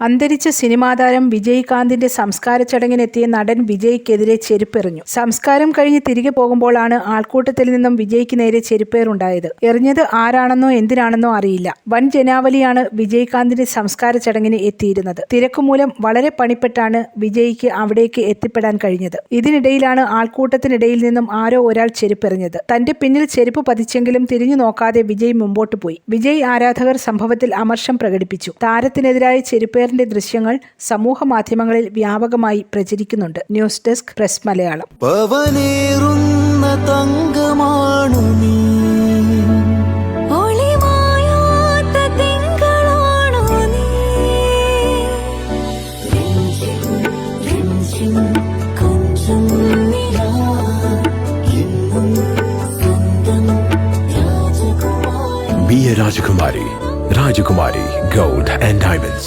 അന്തരിച്ച സിനിമാതാരം വിജയ്കാന്തിന്റെ സംസ്കാര ചടങ്ങിനെത്തിയ നടൻ വിജയ്ക്കെതിരെ ചെരുപ്പെറിഞ്ഞു. സംസ്കാരം കഴിഞ്ഞ് തിരികെ പോകുമ്പോഴാണ് ആൾക്കൂട്ടത്തിൽ നിന്നും വിജയ്ക്ക് നേരെ ചെരുപ്പേറുണ്ടായത്. എറിഞ്ഞത് ആരാണെന്നോ എന്തിനാണെന്നോ അറിയില്ല. വൻ ജനാവലിയാണ് വിജയ്കാന്തിന്റെ സംസ്കാര ചടങ്ങിന് എത്തിയിരുന്നത്. തിരക്കുമൂലം വളരെ പണിപ്പെട്ടാണ് വിജയ്ക്ക് അവിടേക്ക് എത്തിപ്പെടാൻ കഴിഞ്ഞത്. ഇതിനിടയിലാണ് ആൾക്കൂട്ടത്തിനിടയിൽ നിന്നും ആരോ ഒരാൾ ചെരുപ്പെറിഞ്ഞത്. തന്റെ പിന്നിൽ ചെരുപ്പ് പതിച്ചെങ്കിലും തിരിഞ്ഞു നോക്കാതെ വിജയ് മുമ്പോട്ട് പോയി. വിജയ് ആരാധകർ സംഭവത്തിൽ അമർഷം പ്രകടിപ്പിച്ചു. താരത്തിനെതിരായ ചെരുപ്പേറിന്റെ ദൃശ്യങ്ങൾ സമൂഹ മാധ്യമങ്ങളിൽ വ്യാപകമായി പ്രചരിക്കുന്നുണ്ട്. News desk press Malayalam. രാജകുമാരി തങ്കമാണു നീ. രാജകുമാരി Be a Rajakumari. Rajakumari Gold and Diamonds.